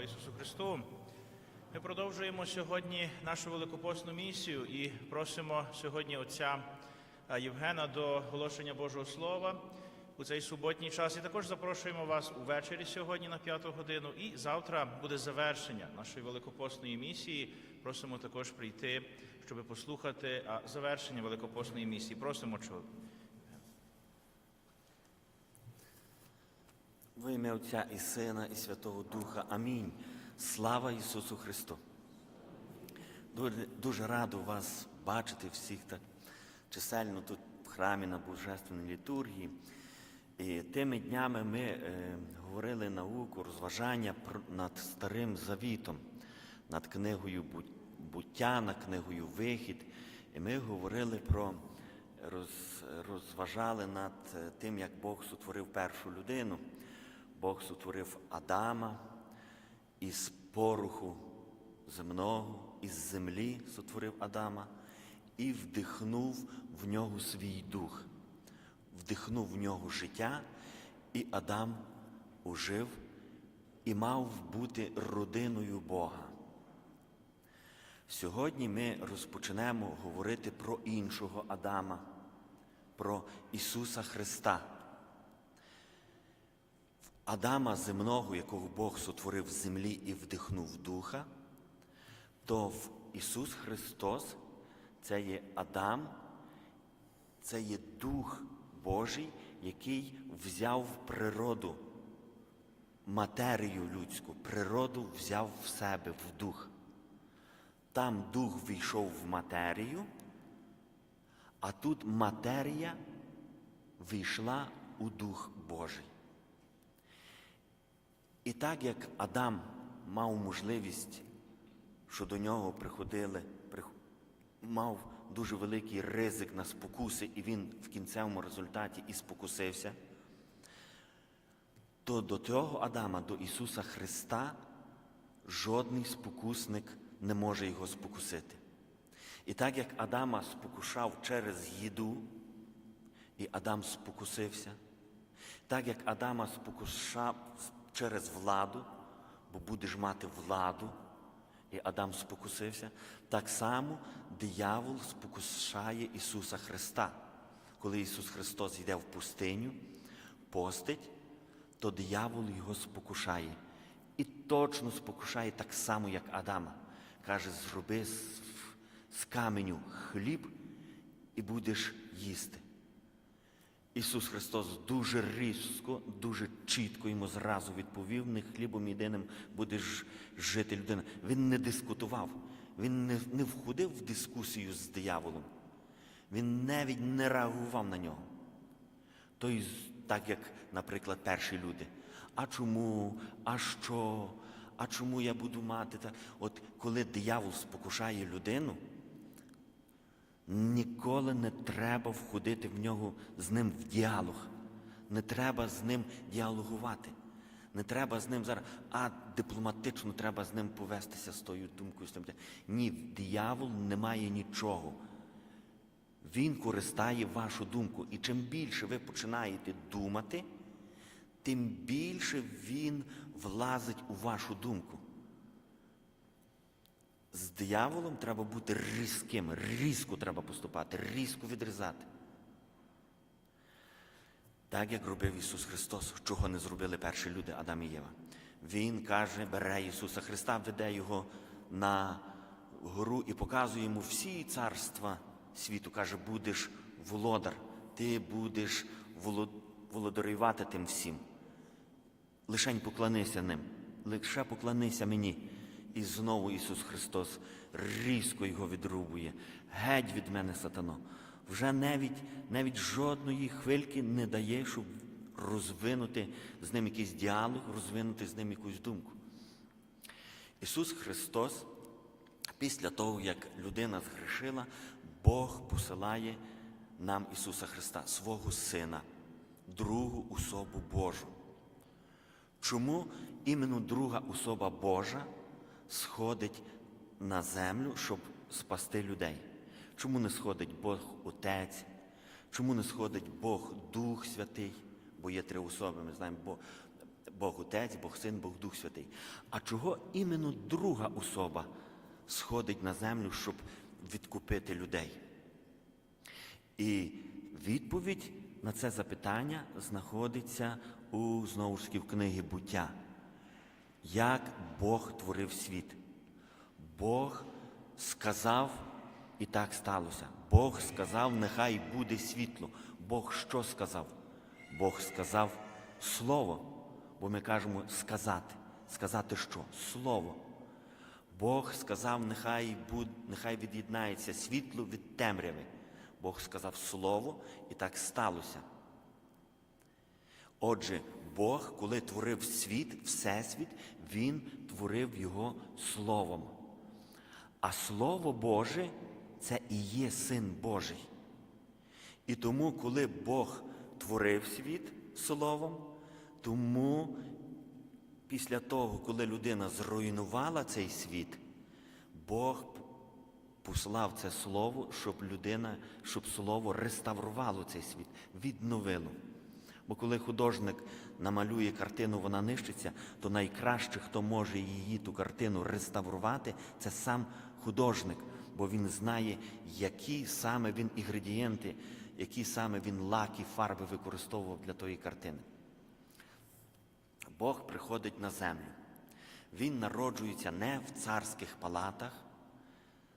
Слава Ісусу Христу! Ми продовжуємо сьогодні нашу великопосну місію і просимо сьогодні отця е, Євгена до оголошення Божого Слова у цей суботній час. І також запрошуємо вас увечері сьогодні на п'яту годину. І завтра буде завершення нашої великопосної місії. Просимо також прийти, щоб послухати завершення великопосної місії. Просимо чоловіка. Во ім'я Отця і Сина, і Святого Духа. Амінь. Слава Ісусу Христу. Дуже, дуже радо вас бачити всіх так чисельно тут в храмі на Божественній літургії. І тими днями ми е, говорили науку, розважання над Старим Завітом, над книгою буття, над книгою Вихід. І ми говорили про роз, розважали над е, тим, як Бог сотворив першу людину. Бог сотворив Адама із пороху земного, із землі сотворив Адама і вдихнув в нього свій дух, вдихнув в нього життя, і Адам ожив і мав бути родиною Бога. Сьогодні ми розпочнемо говорити про іншого Адама, про Ісуса Христа. Адама земного, якого Бог сотворив з землі і вдихнув духа, то в Ісус Христос це є Адам, це є Дух Божий, який взяв природу, матерію людську, природу взяв в себе в дух. Там дух війшов в матерію, а тут матерія війшла у Дух Божий. І так як Адам мав можливість, що до нього приходили, мав дуже великий ризик на спокуси, і він в кінцевому результаті і спокусився, то до того Адама, до Ісуса Христа, жодний спокусник не може його спокусити. І так як Адама спокушав через їду, і Адам спокусився, так як Адама спокушав через владу, бо будеш мати владу, і Адам спокусився, так само диявол спокушає Ісуса Христа. Коли Ісус Христос йде в пустиню, постить, то диявол його спокушає. І точно спокушає так само, як Адама. Каже, зроби з, каменю хліб і будеш їсти. Ісус Христос дуже різко, дуже чітко йому зразу відповів, не хлібом єдиним будеш жити людина. Він не дискутував, він не, не входив в дискусію з дияволом. Він навіть не реагував на нього. Тобто, так як, наприклад, перші люди. А чому? А що? А чому я буду мати? От коли диявол спокушає людину, Ніколи не треба входити в нього з ним в діалог. Не треба з ним діалогувати. Не треба з ним зараз, а дипломатично треба з ним повестися з тою думкою. З тим. Ні, диявол не має нічого. Він користає вашу думку. І чим більше ви починаєте думати, тим більше він влазить у вашу думку. З дияволом треба бути різким, різко треба поступати, різко відрізати. Так як робив Ісус Христос, чого не зробили перші люди Адам і Єва. Він каже, бере Ісуса Христа, веде Його на гору і показує йому всі царства світу. Каже, будеш володар, ти будеш володарювати тим всім. Лишень поклонися ним, лише поклонися мені. І знову Ісус Христос різко його відрубує. Геть від мене, сатано. Вже навіть, навіть жодної хвильки не дає, щоб розвинути з ним якийсь діалог, розвинути з ним якусь думку. Ісус Христос, після того, як людина згрішила, Бог посилає нам Ісуса Христа, свого Сина, другу особу Божу. Чому іменно друга особа Божа сходить на землю, щоб спасти людей? Чому не сходить Бог Отець? Чому не сходить Бог Дух Святий? Бо є три особи, ми знаємо, бо Бог Отець, Бог Син, Бог Дух Святий. А чого іменно друга особа сходить на землю, щоб відкупити людей? І відповідь на це запитання знаходиться у знову ж таки в книгі буття. Як Бог творив світ? Бог сказав, і так сталося. Бог сказав, нехай буде світло. Бог що сказав? Бог сказав слово. Бо ми кажемо сказати. Сказати що? Слово. Бог сказав, нехай, буд, нехай від'єднається світло від темряви. Бог сказав слово, і так сталося. Отже, Бог, коли творив світ, Всесвіт, Він творив його Словом. А Слово Боже це і є Син Божий. І тому, коли Бог творив світ Словом, тому після того, коли людина зруйнувала цей світ, Бог послав це слово, щоб людина, щоб слово реставрувало цей світ, відновило. Бо коли художник намалює картину, вона нищиться, то найкраще, хто може її ту картину реставрувати, це сам художник, бо він знає, які саме він інгредієнти, які саме він лаки, фарби використовував для тої картини. Бог приходить на землю. Він народжується не в царських палатах,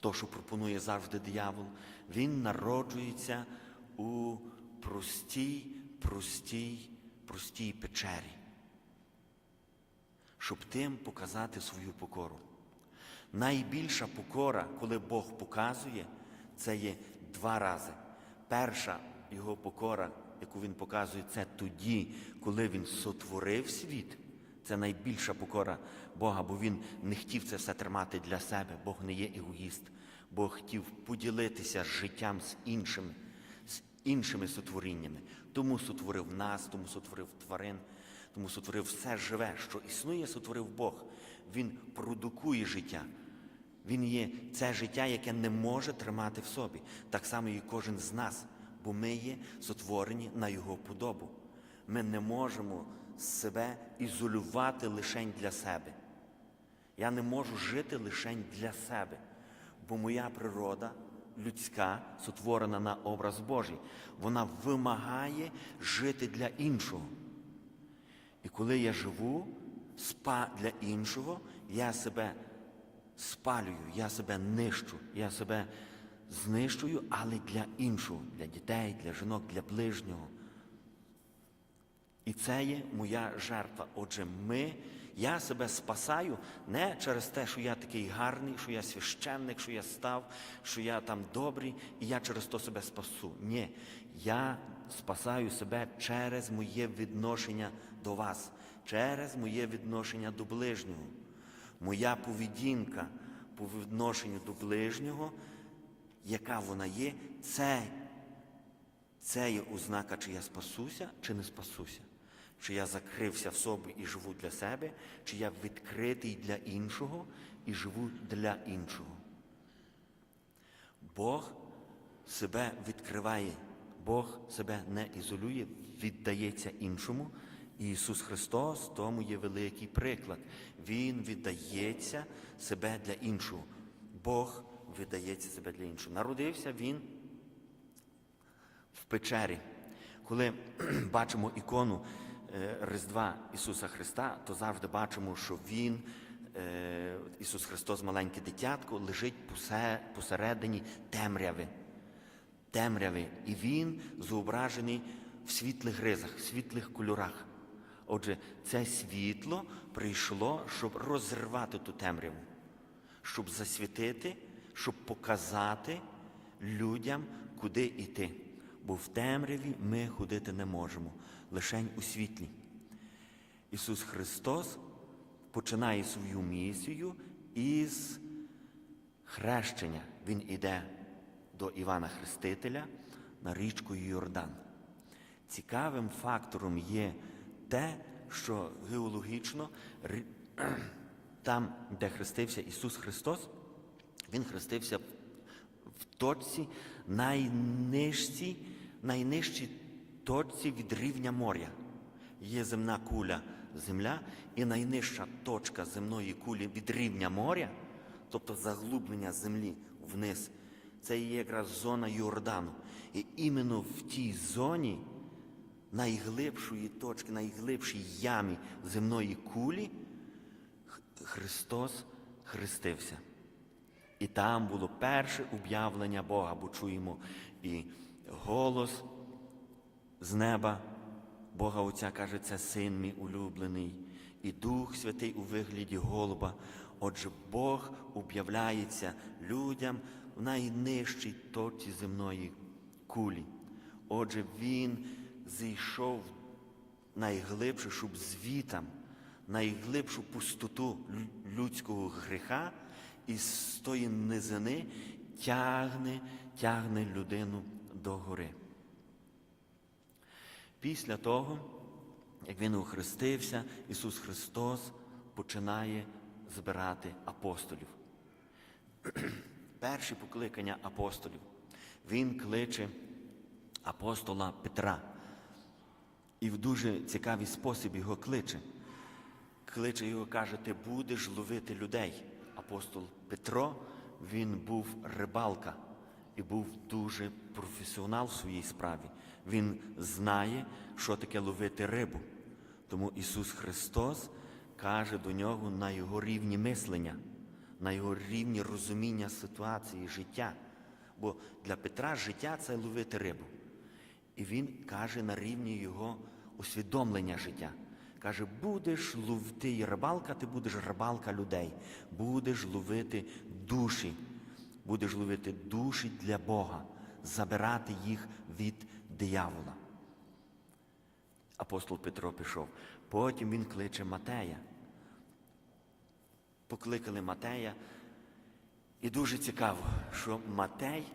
то, що пропонує завжди диявол, він народжується у простій, простій, простій печері, щоб тим показати свою покору. Найбільша покора, коли Бог показує, це є два рази. Перша його покора, яку він показує, це тоді, коли він сотворив світ. Це найбільша покора Бога, бо він не хотів це все тримати для себе. Бог не є егоїст. Бог хотів поділитися життям з іншими, іншими сотворіннями. Тому сотворив нас, тому сотворив тварин, тому сотворив все живе, що існує, сотворив Бог. Він продукує життя. Він є це життя, яке не може тримати в собі. Так само і кожен з нас, бо ми є сотворені на Його подобу. Ми не можемо себе ізолювати лишень для себе. Я не можу жити лишень для себе, бо моя природа людська, сотворена на образ Божий, вона вимагає жити для іншого. І коли я живу спа для іншого, я себе спалюю, я себе нищу, я себе знищую, але для іншого, для дітей, для жінок, для ближнього. І це є моя жертва. Отже, ми, я себе спасаю не через те, що я такий гарний, що я священник, що я став, що я там добрий, і я через то себе спасу. Ні, я спасаю себе через моє відношення до вас, через моє відношення до ближнього. Моя поведінка по відношенню до ближнього, яка вона є, це, це є ознака, чи я спасуся, чи не спасуся. Чи я закрився в собі і живу для себе, чи я відкритий для іншого і живу для іншого. Бог себе відкриває, Бог себе не ізолює, віддається іншому. І Ісус Христос тому є великий приклад. Він віддається себе для іншого. Бог віддається себе для іншого. Народився Він в печері. Коли бачимо ікону Різдва Ісуса Христа, то завжди бачимо, що Він, е, Ісус Христос, маленьке дитятко, лежить посередині темряви. Темряви. І Він зображений в світлих ризах, в світлих кольорах. Отже, це світло прийшло, щоб розірвати ту темряву, щоб засвітити, щоб показати людям, куди йти. Бо в темряві ми ходити не можемо, лишень у світлі. Ісус Христос починає свою місію із хрещення. Він іде до Івана Хрестителя на річку Йордан. Цікавим фактором є те, що геологічно там, де хрестився Ісус Христос, Він хрестився в- точці найнижчій, найнижчій точці від рівня моря. Є земна куля земля, і найнижча точка земної кулі від рівня моря, тобто заглублення землі вниз, це є якраз зона Йордану. І іменно в тій зоні найглибшої точки, найглибшій ямі земної кулі Христос хрестився. І там було перше об'явлення Бога, бо чуємо і голос з неба. Бога Отця каже, це син мій улюблений, і Дух Святий у вигляді голуба. Отже, Бог об'являється людям в найнижчій точці земної кулі. Отже, Він зійшов найглибше, щоб звітам, найглибшу пустоту людського гріха і з тої низини тягне, тягне людину до гори. Після того, як він охрестився, Ісус Христос починає збирати апостолів. Перші покликання апостолів. Він кличе апостола Петра. І в дуже цікавий спосіб його кличе. Кличе його, каже, ти будеш ловити людей. Апостол Петро, він був рибалка і був дуже професіонал в своїй справі. Він знає, що таке ловити рибу. Тому Ісус Христос каже до нього на його рівні мислення, на його рівні розуміння ситуації, життя. Бо для Петра життя це ловити рибу. І він каже на рівні його усвідомлення життя. Каже, будеш ловити рибалка, ти будеш рибалка людей, будеш ловити душі, будеш ловити душі для Бога, забирати їх від диявола. Апостол Петро пішов. Потім він кличе Матея. Покликали Матея. І дуже цікаво, що Матей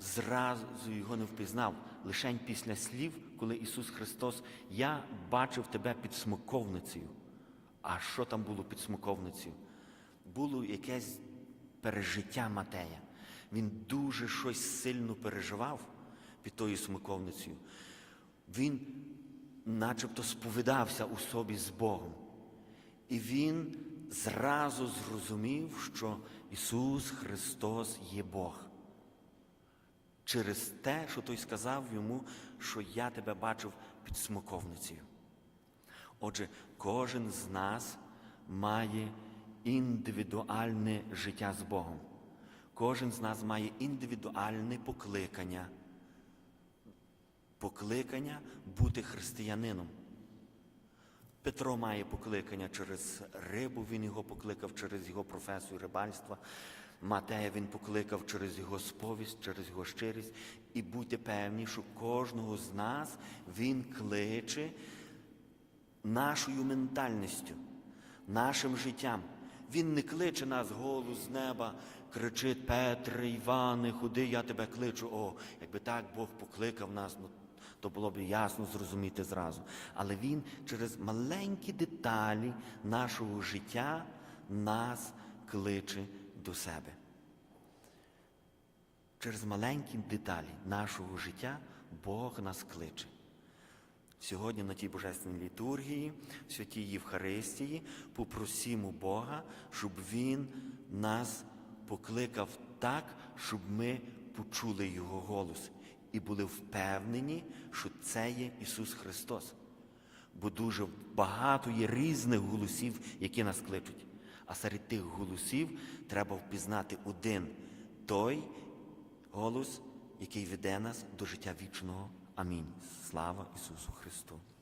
зразу його не впізнав. Лишень після слів, коли Ісус Христос, я бачив тебе під смоковницею. А що там було під смоковницею? Було якесь пережиття Матея. Він дуже щось сильно переживав під тою смоковницею. Він начебто сповідався у собі з Богом. І він зразу зрозумів, що Ісус Христос є Бог. Через те, що той сказав йому, що я тебе бачив під смоковницею. Отже, кожен з нас має індивідуальне життя з Богом. Кожен з нас має індивідуальне покликання. Покликання бути християнином. Петро має покликання через рибу, він його покликав через його професію рибальства. Матея він покликав через його сповість, через його щирість. І будьте певні, що кожного з нас він кличе нашою ментальністю, нашим життям. Він не кличе нас голос з неба, кричить Петре, Іване, ходи, я тебе кличу. О, якби так Бог покликав нас, ну, то було б ясно зрозуміти зразу. Але Він через маленькі деталі нашого життя нас кличе до себе. Через маленькі деталі нашого життя Бог нас кличе. Сьогодні на тій божественній літургії, в святій Євхаристії, попросімо Бога, щоб Він нас покликав так, щоб ми почули Його голос і були впевнені, що це є Ісус Христос. Бо дуже багато є різних голосів, які нас кличуть. А серед тих голосів треба впізнати один той голос, який веде нас до життя вічного. Амінь. Слава Ісусу Христу!